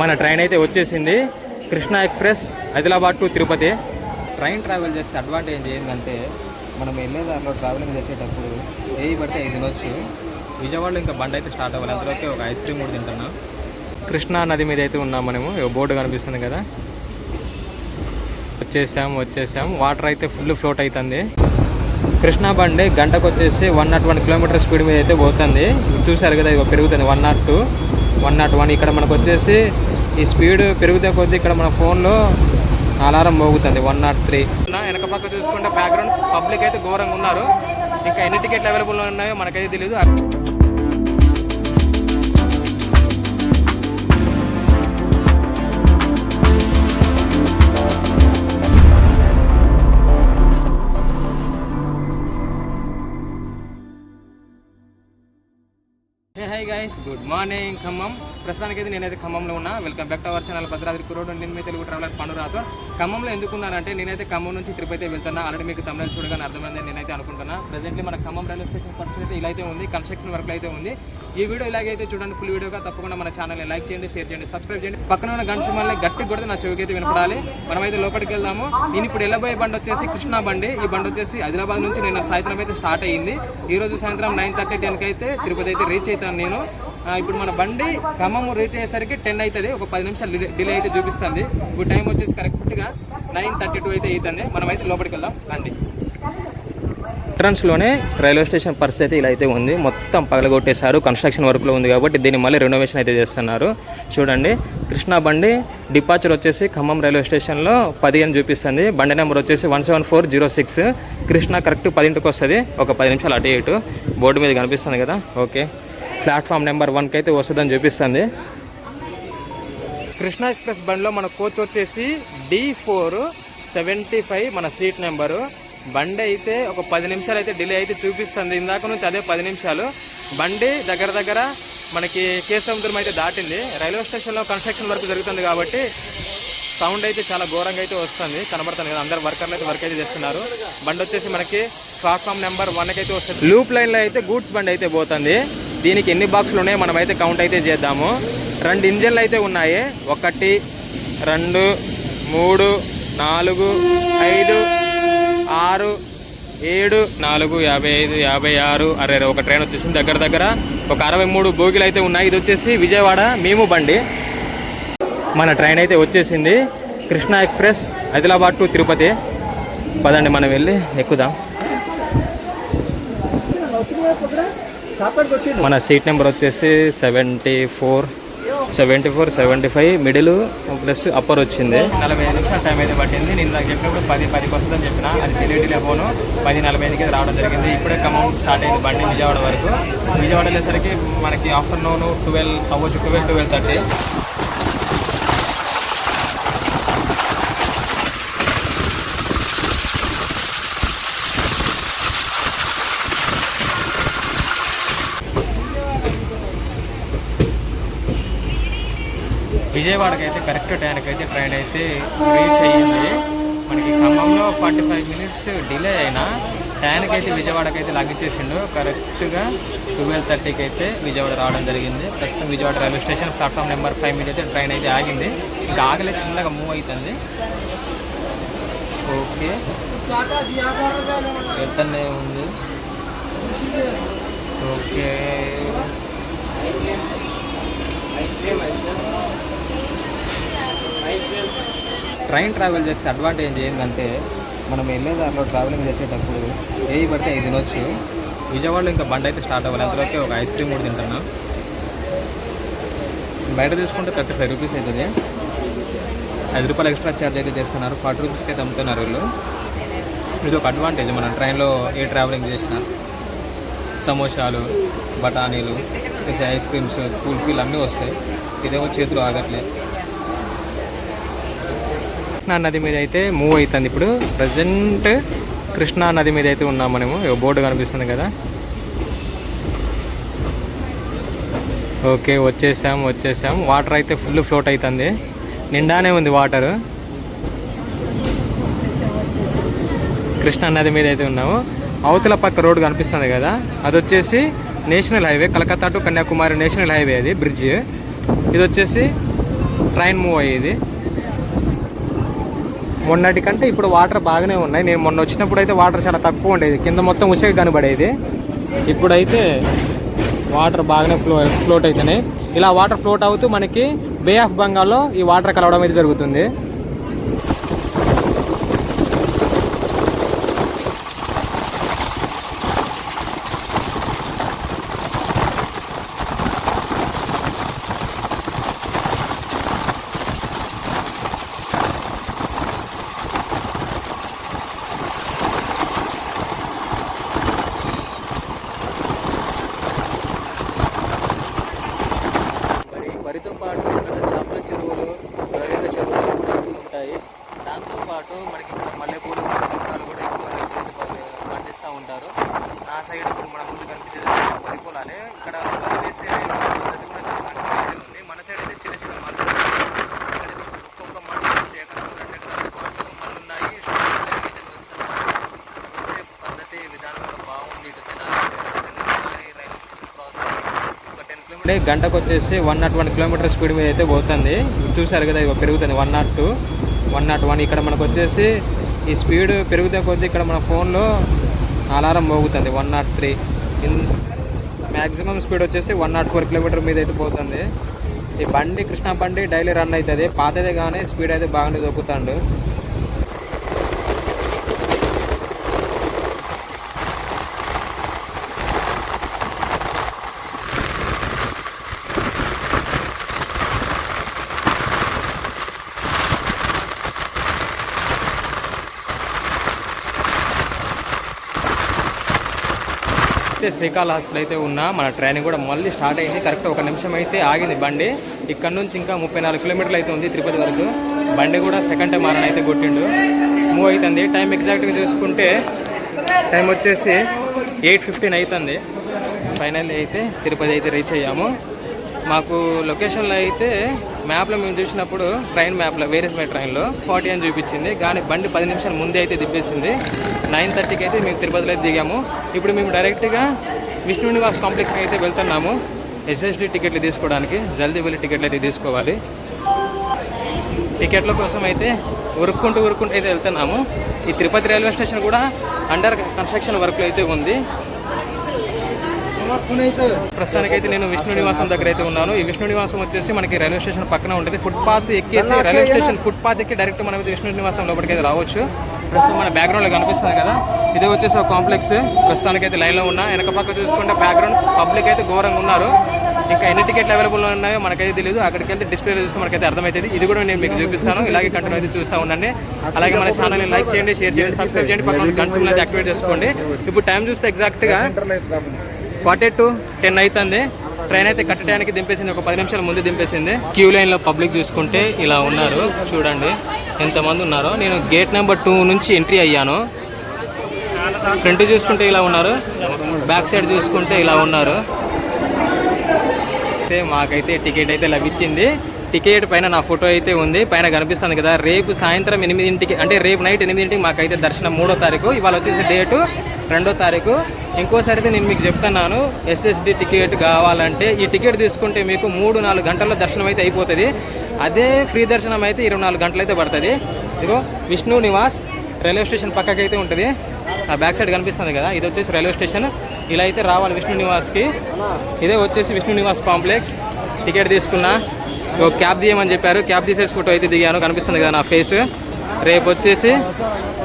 మన ట్రైన్ అయితే వచ్చేసింది. Krishna express Adilabad to Tirupati. Train travel చేసే అడ్వాంటేజ్ ఏంటంటే మనం వెళ్ళే దారిలో ట్రావెలింగ్ చేసేటప్పుడు ఏ పడితే ఐదు తినొచ్చు. విజయవాడలో ఇంకా బండి అయితే స్టార్ట్ అవ్వాలి. అందులోకి ఒక ఐస్ క్రీమ్ కూడా తింటున్నాం. కృష్ణా నది మీద అయితే ఉన్నాం మనము. బోర్డు కనిపిస్తుంది కదా. వచ్చేసాం వచ్చేసాం వాటర్ అయితే ఫుల్ ఫ్లోట్ అవుతుంది కృష్ణా బండి గంటకు వచ్చేసి one nought one kilometre speed మీద అయితే పోతుంది. చూసారు కదా ఇగో పెరుగుతుంది one nought two one nought one ఇక్కడ మనకు వచ్చేసి ఈ స్పీడ్ పెరుగుతే కొద్దీ ఇక్కడ మన ఫోన్లో అలారం మోగుతుంది. One nought three. వెనక పక్క చూసుకుంటే బ్యాక్గ్రౌండ్ పబ్లిక్ అయితే ఘోరంగా ఉన్నారు. ఇంకా ఎన్ని టికెట్లు అవైలబుల్ ఉన్నాయో మనకైతే తెలియదు గుడ్ మార్నింగ్ ఖమ్మం. ప్రస్తుతానికి అయితే నేనైతే ఖమ్మంలో ఉన్నా. Welcome back to our channel Bhadradri road నేను మీ తెలుగు ట్రావెలర్ పను రాతో ఖమ్మంలో ఎందుకున్నానంటే నేనైతే ఖమ్మం నుంచి తిరుపతి వెళ్తున్నా. ఆల్రెడీ మీకు తమిళ చూడగానే అర్థమైంది నేనైతే అనుకుంటున్నా. ప్రజెంట్లీ మన ఖమ్మం రైల్వే స్టేషన్ పరిస్థితి అయితే ఇలా అయితే ఉంది కన్స్ట్రక్షన్ వర్క్ అయితే ఉంది. ఈ వీడియో ఇలాగైతే చూడండి ఫుల్ వీడియోగా తప్పకుండా మన ఛానల్ని లైక్ చేయండి షేర్ చేయండి సబ్స్క్రైబ్ చేయండి. పక్కన ఉన్న గంట సింహాలని గట్టి కొడితే నా చెవికి అయితే వినపడాలి. మనమైతే లోపలికి వెళ్దాము. నేను ఇప్పుడు వెళ్ళబోయే బండి వచ్చేసి కృష్ణా బండి. ఈ బండి వచ్చేసి ఆదిలాబాద్ నుంచి నేను సాయంత్రం అయితే స్టార్ట్ అయ్యింది. ఈ రోజు సాయంత్రం నైన్ థర్టీ టెన్కి అయితే తిరుపతి అయితే రీచ్ అవుతాను నేను. ఇప్పుడు మన బండి ఖమ్మం రీచ్ అయ్యేసరికి టెన్ అవుతుంది ఒక పది నిమిషాలు డిలే- అయితే చూపిస్తుంది. ఇప్పుడు టైం వచ్చేసి కరెక్ట్గా నైన్ థర్టీ టూ అయితే అవుతుంది మనం అయితే లోపలికి వెళ్దాం. రండి. ఎంట్రన్స్లోనే రైల్వే స్టేషన్ పరిస్థితి ఇలా అయితే ఉంది. మొత్తం పగలగొట్టేశారు. కన్స్ట్రక్షన్ వర్క్లో ఉంది కాబట్టి దీన్ని మళ్ళీ రెనోవేషన్ అయితే చేస్తున్నారు. చూడండి. కృష్ణా బండి డిపార్చర్ వచ్చేసి ఖమ్మం రైల్వే స్టేషన్లో పదిహేను చూపిస్తుంది. బండి నెంబర్ వచ్చేసి one seven four zero six Krishna correct పదింటికి వస్తుంది. ఒక పది నిమిషాలు అటు ఇటు. బోర్డు మీద కనిపిస్తుంది కదా. ఓకే ప్లాట్ఫామ్ నెంబర్ వన్కి అయితే వస్తుందని చూపిస్తుంది కృష్ణా ఎక్స్ప్రెస్ బండిలో మన కోచ్ వచ్చేసి డి ఫోర్ సెవెంటీ ఫైవ్ మన సీట్ నెంబరు. బండి అయితే ఒక పది నిమిషాలు అయితే డిలే అయితే చూపిస్తుంది. ఇందాక నుంచి అదే పది నిమిషాలు. బండి దగ్గర దగ్గర మనకి కేశవంతురం అయితే దాటింది. రైల్వే స్టేషన్లో కన్స్ట్రక్షన్ వర్క్ జరుగుతుంది కాబట్టి సౌండ్ అయితే చాలా ఘోరంగా అయితే వస్తుంది. కనబడుతుంది కదా అందరు వర్కర్లు అయితే వర్క్ అయితే చేస్తున్నారు. బండి వచ్చేసి మనకి ప్లాట్ఫామ్ నెంబర్ వన్కి అయితే వస్తుంది. లూప్ లైన్లో అయితే గూడ్స్ బండి అయితే పోతుంది. దీనికి ఎన్ని బాక్సులు ఉన్నాయో మనం అయితే కౌంట్ అయితే చేద్దాము. రెండు ఇంజన్లు అయితే ఉన్నాయి. ఒకటి రెండు మూడు నాలుగు ఐదు ఆరు ఏడు నాలుగు యాభై ఐదు యాభై ఆరు అరే ఒక ట్రైన్ వచ్చేసింది దగ్గర దగ్గర. ఒక అరవై మూడు బోగిలు అయితే ఉన్నాయి. ఇది వచ్చేసి విజయవాడ మేము బండి. మన ట్రైన్ అయితే వచ్చేసింది. Krishna express Adilabad to Tirupati. పదండి మనం వెళ్ళి ఎక్కుదాం. మన సీట్ నెంబర్ వచ్చేసి seventy four. Seventy four seventy five middle plus upper వచ్చింది. నలభై ఐదు నిమిషాలు టైం అయితే పట్టింది. నేను నాకు చెప్పినప్పుడు పది పదికి వస్తుందని చెప్పిన. అది తెలియదు ఫోను పది నలభై ఐదుకి అయితే రావడం జరిగింది. ఇప్పుడే ఖమ్మం స్టార్ట్ అయింది బండి విజయవాడ వరకు. విజయవాడ వెళ్ళేసరికి మనకి ఆఫ్టర్నూన్ ట్వెల్వ్ అవ్వచ్చు ట్వెల్వ్ ట్వెల్వ్ థర్టీ విజయవాడకి అయితే కరెక్ట్ టైంకి అయితే ట్రైన్ అయితే రీచ్ అయ్యింది. మనకి ఖమ్మంలో ఫార్టీ ఫైవ్ మినిట్స్ డిలే అయినా టైంకి అయితే విజయవాడకి అయితే చేసిండు కరెక్ట్గా ట్వెల్వ్ థర్టీకి అయితే విజయవాడ రావడం జరిగింది. ప్రస్తుతం Vijayawada railway station platform number five మీద అయితే ట్రైన్ అయితే ఆగింది. ఇంకా ఆగలే చిన్నగా మూవ్ అవుతుంది ఓకే. వెళ్తూనే ఉంది. ఓకే. ట్రైన్ ట్రావెల్ చేసే అడ్వాంటేజ్ ఏంటంటే మనం వెళ్ళే దారిలో ట్రావెలింగ్ చేసేటప్పుడు ఏ పడితే అవి తినొచ్చు. విజయవాడలో ఇంకా బండి అయితే స్టార్ట్ అవ్వాలి. అందులోకి ఒక ఐస్ క్రీమ్ కూడా తింటున్నా బయట తీసుకుంటే థర్టీ ఫైవ్ రూపీస్ అవుతుంది. ఐదు రూపాయలు ఎక్స్ట్రా ఛార్జ్ అయితే చేస్తున్నారు. ఫార్టీ రూపీస్కి అయితే అమ్ముతున్నారు వీళ్ళు. ఇది ఒక అడ్వాంటేజ్ మనం ట్రైన్లో ఏ ట్రావెలింగ్ చేసినా సమోసాలు బఠానీలు ఐస్ క్రీమ్స్ కూల్ఫీలు అన్నీ వస్తాయి. ఇదేమో చేతులు ఆగట్లే. కృష్ణా నది మీద అయితే మూవ్ అవుతుంది. ఇప్పుడు ప్రజెంట్ కృష్ణా నది మీద అయితే ఉన్నాం మనము బోర్డు కనిపిస్తుంది కదా. ఓకే వచ్చేసాం వచ్చేసాం. వాటర్ అయితే ఫుల్ ఫ్లోట్ అవుతుంది. నిండానే ఉంది వాటర్. కృష్ణా నది మీద అయితే ఉన్నాము. అవతల పక్క రోడ్డు కనిపిస్తుంది కదా. అది వచ్చేసి national highway Calcutta to Kanyakumari national highway అది బ్రిడ్జ్. ఇది వచ్చేసి ట్రైన్ మూవ్ అయ్యేది. మొన్నటి కంటే ఇప్పుడు వాటర్ బాగానే ఉన్నాయి. నేను మొన్న వచ్చినప్పుడు అయితే వాటర్ చాలా తక్కువ ఉండేది. కింద మొత్తం ఉసిగా కనబడేది. ఇప్పుడైతే వాటర్ బాగానే ఫ్లో ఫ్లోట్ అవుతున్నాయి ఇలా వాటర్ ఫ్లోట్ అవుతూ మనకి బే ఆఫ్ బెంగాల్లో ఈ వాటర్ కలవడం అయితే జరుగుతుంది మరి వరితో పాటు ఇక్కడ చేపల చెరువులు రొయ్యల చెరువులు కూడా ఎక్కువ ఉంటాయి దాంతోపాటు మనకి ఇక్కడ మల్లెపూలు కనకాంబరాలు కూడా ఎక్కువ రైతులు అయితే ప- ఉంటారు. ఆ సైడ్ ఇప్పుడు మన ముందు కనిపించేది వరి పొలాలే ఇక్కడ వేసే పద్ధతి కూడా చాలా మంచి ఉంది మన సైడ్ అయితే చిన్న చిన్న ఒక్కొక్క ఎకరాలు రెండు ఎకరాల పాటు ఉన్నాయి. అయితే వస్తున్నారు వేసే పద్ధతి విధానం కూడా బాగుంది. ఇటు తెనాలి ఒక టెన్ కిలోమీటర్ గంటకు వచ్చేసి one nought one kilometre speed మీద అయితే పోతుంది. చూసారు కదా ఇక పెరుగుతుంది one nought two one nought one. ఇక్కడ మనకు వచ్చేసి ఈ స్పీడ్ పెరుగుతే కొద్దీ ఇక్కడ మన ఫోన్లో alarm మోగుతుంది one nought three in maximum speed వచ్చేసి వన్ నాట్ ఫోర్ కిలోమీటర్ మీద అయితే పోతుంది. ఈ బండి కృష్ణా బండి డైలీ రన్ అవుతుంది. పాతదే కానీ స్పీడ్ అయితే బాగానే దొక్కుతాడు శ్రీకాళహస్తిలో అయితే ఉన్నా మన ట్రైన్ కూడా మళ్ళీ స్టార్ట్ అయింది. కరెక్ట్ ఒక నిమిషం అయితే ఆగింది బండి. ఇక్కడ నుంచి ఇంకా ముప్పై నాలుగు కిలోమీటర్లు అయితే ఉంది తిరుపతి వరకు. బండి కూడా సెకండ్ టైం ఆరని అయితే కొట్టిండు. మూవ్ అవుతుంది టైం ఎగ్జాక్ట్గా చూసుకుంటే టైం వచ్చేసి ఎయిట్ ఫిఫ్టీన్ అవుతుంది ఫైనల్ అయితే తిరుపతి అయితే రీచ్ అయ్యాము. మాకు లొకేషన్లో అయితే మ్యాప్లో మేము చూసినప్పుడు ట్రైన్ మ్యాప్లో వేరేస్ మై ట్రైన్లో ఫార్టీ అని చూపించింది. కానీ బండి పది నిమిషాల ముందే అయితే దిప్పేసింది నైన్ థర్టీకి అయితే మేము తిరుపతిలో అయితే దిగాము. ఇప్పుడు మేము డైరెక్ట్గా విష్ణు నివాస్ కాంప్లెక్స్కి అయితే వెళ్తున్నాము. ఎస్ఎస్డి టికెట్లు తీసుకోవడానికి. జల్దీ వెళ్ళి టికెట్లు అయితే తీసుకోవాలి. టికెట్ల కోసం అయితే ఉరుక్కుంటూ ఉరుక్కుంటూ అయితే వెళ్తున్నాము. ఈ తిరుపతి రైల్వే స్టేషన్ కూడా అండర్ కన్స్ట్రక్షన్ వర్క్లో అయితే ఉంది. ప్రస్తుతానికైతే నేను విష్ణు నివాసం దగ్గర అయితే ఉన్నాను. ఈ విష్ణు నివాసం వచ్చేసి మనకి రైల్వే స్టేషన్ పక్కన ఉంటుంది. ఫుట్పాత్ ఎక్కేసి రైల్వే స్టేషన్ ఫుట్పాత్ ఎక్కి డైరెక్ట్ మనం అయితే విష్ణు నివాసం లోపలికి అయితే రావచ్చు. ప్రస్తుతం మన బ్యాక్గ్రౌండ్లో కనిపిస్తుంది కదా. ఇది వచ్చేసి ఒక కాంప్లెక్స్ ప్రస్తుతానికి అయితే లైన్లో ఉన్నా. వెనక పక్క చూసుకుంటే బ్యాక్గ్రౌండ్ పబ్లిక్ అయితే ఘోరంగా ఉన్నారు. ఇంకా ఎన్ని టికెట్లు అవైలబుల్ ఉన్నాయో మనకైతే తెలియదు అక్కడికి వెళ్తే డిస్ప్లే చూస్తే మనకైతే అర్థమవుతుంది. ఇది కూడా నేను మీకు చూపిస్తాను. ఇలాగే కంటిన్యూ అయితే చూస్తూ ఉండండి. అలాగే మన ఛానల్ని లైక్ చేయండి షేర్ చేయండి సబ్స్క్రైబ్ చేయండి. పక్కన గన్ సింబల్ అయితే యాక్టివేట్ చేసుకోండి. ఇప్పుడు టైం చూస్తే ఎగ్జాక్ట్గా ఫార్టీ టు టెన్ అవుతుంది. ట్రైన్ అయితే కట్టడానికి దింపేసింది. ఒక పది నిమిషాల ముందు దింపేసింది. క్యూ లైన్లో పబ్లిక్ చూసుకుంటే ఇలా ఉన్నారు. చూడండి ఎంతమంది ఉన్నారో. నేను గేట్ నెంబర్ టూ నుంచి ఎంట్రీ అయ్యాను. ఫ్రంట్ చూసుకుంటే ఇలా ఉన్నారు. బ్యాక్ సైడ్ చూసుకుంటే ఇలా ఉన్నారు. అయితే మాకైతే టికెట్ అయితే లభించింది. టికెట్ పైన నా ఫోటో అయితే ఉంది. పైన కనిపిస్తుంది కదా రేపు సాయంత్రం ఎనిమిదింటికి అంటే రేపు నైట్ ఎనిమిదింటికి మాకైతే దర్శనం మూడో తారీఖు. ఇవాళ వచ్చేసి డేటు రెండో తారీఖు. ఇంకోసారి అయితే నేను మీకు చెప్తున్నాను ఎస్ఎస్డి టికెట్ కావాలంటే ఈ టికెట్ తీసుకుంటే మీకు మూడు నాలుగు గంటల్లో దర్శనం అయితే అయిపోతుంది. అదే ఫ్రీ దర్శనం అయితే ఇరవై నాలుగు గంటలు అయితే పడుతుంది. ఇదిగో విష్ణు నివాస్ రైల్వే స్టేషన్ పక్కకైతే అయితే ఉంటుంది. ఆ బ్యాక్ సైడ్ కనిపిస్తుంది కదా ఇది వచ్చేసి రైల్వే స్టేషన్. ఇలా అయితే రావాలి విష్ణు నివాస్కి. ఇదే వచ్చేసి విష్ణు నివాస్ కాంప్లెక్స్. టికెట్ తీసుకున్నా. ఓ క్యాబ్ తీయమని చెప్పారు. క్యాబ్ తీసేసి ఫోటో అయితే దిగాను కనిపిస్తుంది కదా నా ఫేస్. రేపు వచ్చేసి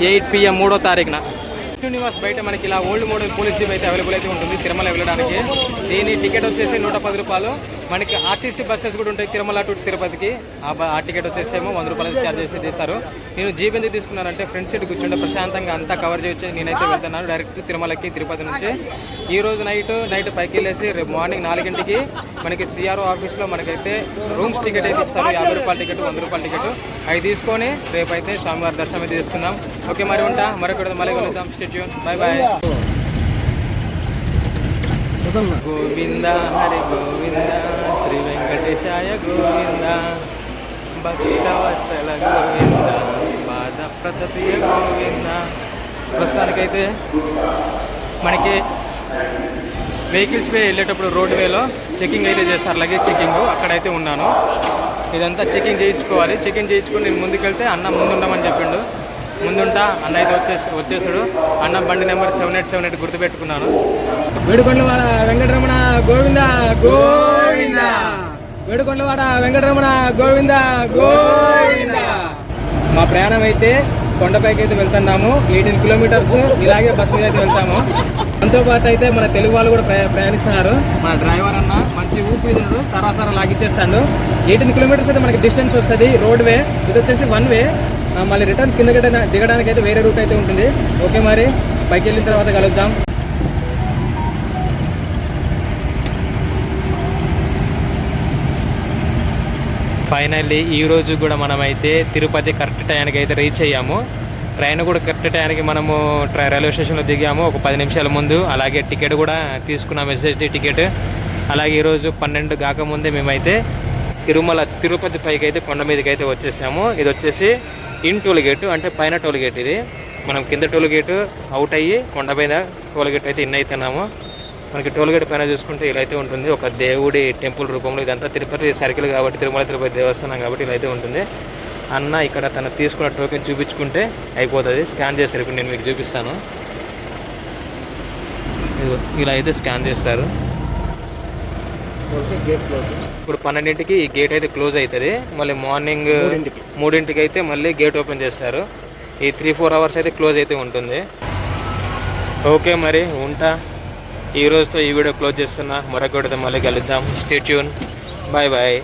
ఎయిట్ పిఎం మూడో తారీఖున. విష్ణు నివాస్ బయట మనకి ఇలా ఓల్డ్ మోడల్ పోలీస్ జీప్ అయితే అవైలబుల్ అయితే ఉంటుంది. తిరుమల వెళ్ళడానికి. దీని టికెట్ వచ్చేసి నూట పది రూపాయలు. మనకి ఆర్టీసీ బస్సెస్ కూడా ఉంటాయి తిరుమల టు తిరుపతికి. ఆ ఆ టికెట్ వచ్చేసేమో వంద రూపాయలు ఛార్జ్ చేసి తీస్తారు నేను జీప్ ఎందుకు తీసుకున్నానంటే ఫ్రంట్ సీట్ కూర్చుంటే ప్రశాంతంగా అంతా కవర్ చేయొచ్చు నేనైతే వెళ్తున్నాను డైరెక్ట్ తిరుమలకి తిరుపతి నుంచి. ఈ రోజు నైట్ నైట్ పైకి వెళ్ళేసి రేపు మార్నింగ్ నాలుగింటికి మనకి సిఆర్ఓ ఆఫీస్లో మనకైతే రూమ్స్ టికెట్ అయితే ఇస్తారు. యాభై రూపాయల టికెట్ వంద రూపాయల టికెట్ అవి తీసుకొని రేపైతే స్వామివారి దర్శనం అయితే తీసుకుందాం. ఓకే మరి ఉంటా. మరొకటి మళ్ళీ కలుద్దాం. Stay tuned bye bye Govinda Hari Govinda. వెంకటేశాయ గోవింద. భక్తవత్సల గోవింద. బాధ ప్రతీయ గోవింద. ప్రస్తుతానికైతే మనకి వెహికల్స్ వే వెళ్ళేటప్పుడు రోడ్ వేలో చెకింగ్ అయితే చేస్తారు. లగేజ్ చెకింగ్ అక్కడైతే ఉన్నాను. ఇదంతా చెకింగ్ చేయించుకోవాలి. చెకింగ్ చేయించుకుని నేను ముందుకెళ్తే అన్న ముందుండమని చెప్పిండు. ముందుంటా అన్న అయితే వచ్చేసి వచ్చేసాడు. అన్న బండి number seven eight seven eight గుర్తుపెట్టుకున్నాను. వేడుకొండ వెంకటరమణ గోవింద గో వేడుకొండవాడ వెంకటరమణ గోవింద గోవింద. మా ప్రయాణం అయితే కొండపైకి అయితే వెళ్తున్నాము. ఎయిటీన్ కిలోమీటర్స్ ఇలాగే బస్ మీద అయితే వెళ్తాము. దాంతో పాటు అయితే మన తెలుగు వాళ్ళు కూడా ప్రయా- ప్రయాణిస్తున్నారు. మన డ్రైవర్ అన్న మంచి ఊపిరిడు సరాసరా లాగిచ్చేస్తాడు. ఎయిటీన్ కిలోమీటర్స్ అయితే మనకి డిస్టెన్స్ వస్తుంది. రోడ్ వే ఇది వచ్చేసి వన్ వే. మళ్ళీ రిటర్న్ కింద దిగడానికి అయితే వేరే రూట్ అయితే ఉంటుంది. ఓకే మరి బైక్ వెళ్ళిన తర్వాత కలుద్దాం. ఫైనల్లీ ఈ రోజు కూడా మనమైతే తిరుపతి కరెక్ట్ టైంకి అయితే రీచ్ అయ్యాము. ట్రైన్ కూడా కరెక్ట్ టైంకి మనము ట్రై రైల్వే స్టేషన్లో దిగాము. ఒక పది నిమిషాల ముందు అలాగే టికెట్ కూడా తీసుకున్నాం ఎస్ఎస్డి టికెట్. అలాగే ఈరోజు పన్నెండు కాకముందే మేమైతే తిరుమల తిరుపతి పైకి అయితే కొండ మీదకి అయితే వచ్చేసాము. ఇది వచ్చేసి ఇన్ టోల్ గేట్ అంటే పైన టోల్ గేట్ ఇది. మనం కింద టోల్ గేటు అవుట్ అయ్యి కొండ మీద టోల్ గేట్ అయితే ఇన్ అవుతున్నాము మనకి టోల్ గేట్ పైన చూసుకుంటే ఇలా అయితే ఉంటుంది. ఒక దేవుడి టెంపుల్ రూపంలో ఇదంతా తిరుపతి సర్కిల్ కాబట్టి తిరుమల తిరుపతి దేవస్థానం కాబట్టి ఇలా అయితే ఉంటుంది. అన్న ఇక్కడ తను తీసుకున్న టోకెన్ చూపించుకుంటే అయిపోతుంది. స్కాన్ చేస్తారు ఇప్పుడు నేను మీకు చూపిస్తాను. ఇలా అయితే స్కాన్ చేస్తారు. Gate close. ఇప్పుడు పన్నెండింటికి ఈ గేట్ అయితే క్లోజ్ అవుతుంది. మళ్ళీ మార్నింగ్. మూడింటికి అయితే మళ్ళీ గేట్ ఓపెన్ చేస్తారు. ఈ త్రీ ఫోర్ అవర్స్ అయితే క్లోజ్ అయితే ఉంటుంది. ఓకే మరి ఉంటా. ఈ రోజుతో ఈ వీడియో క్లోజ్ చేస్తున్నా. మరొక వీడియోతో మళ్ళీ కలుద్దాం. Stay tuned bye bye